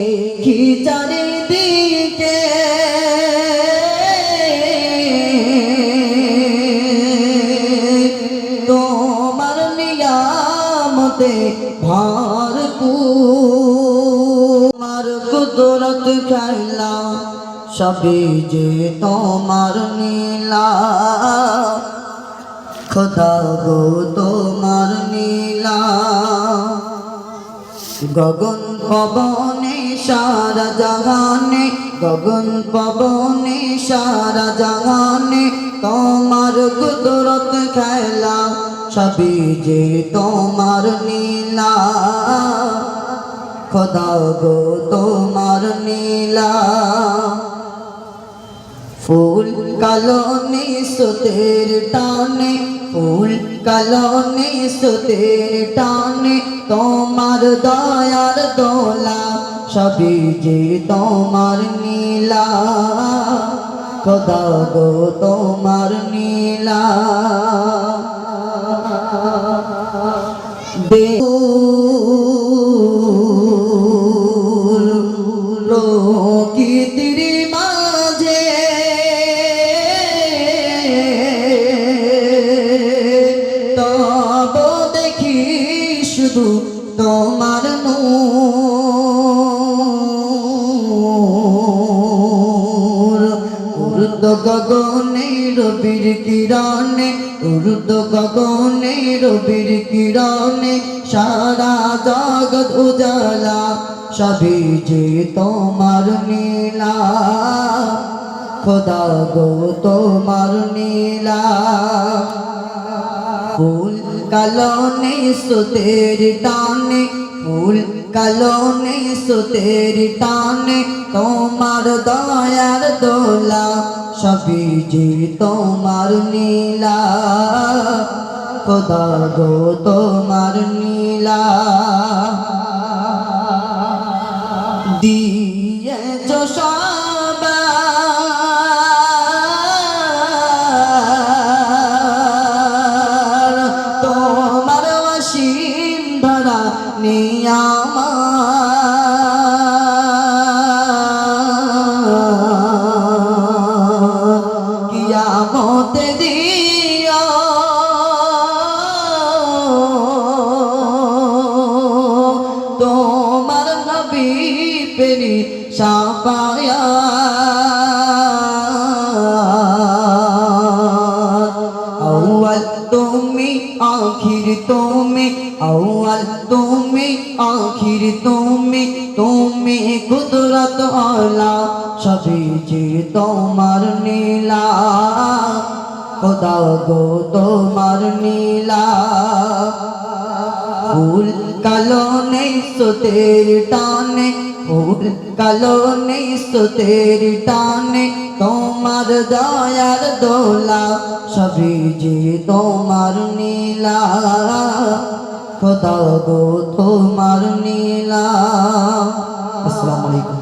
দেখি চারিদিকে তোমার নিয়ামতে ভরপুর। কুদরত খেলা সবে যে তোমার নীলা। খোদা গো তোমার গগন পবনে সারা জাগানে গগন পবনে সারা জাগানে তোমার কুদরত খেলা সবই যে তোমার নীলা। খোদা গো, তোমার নীলা। ফুল কালো নিসতের টানে, ফুল কালো সুতের টানে তোমার দয়ার দোলা সবই যে তোমার নীলা। খোদা গো তোমার নীলা। শুধু তোমার নূর। গগনে রবির কিরণে উর্দ গগনে রবির কিরণে, সারা জগৎ উজালা, সবই যে তোমার নীলা। খোদা গো তোমার নীলা। ফুল কালো নেই সুতের টানে, ফুল কালো নেই সুতের টানে, তোমার দয়ার দোলা, সবই যে তোমার নীলা। খোদা গো, তোমার নীলা। দিয়েছ ধরা নিয়ামা কিয়ামতে দিও। তোমার নবী পেরি সাফায়া। আউয়াল তুমি, আখির তুমি, আউয়াল তুমি, আখির তুমি তুমি কুদরত আলা সবই যে তোমার নীলা। খোদা গো তোমার নীলা। ফুল কালো নেই সোতের টানে ফুল কালো নেই সোতের টানে। তোমার দয়ার দোলা সবই যে তোমার নীলা। খোদা গো, তোমার নীলা। আসসালামু আলাইকুম।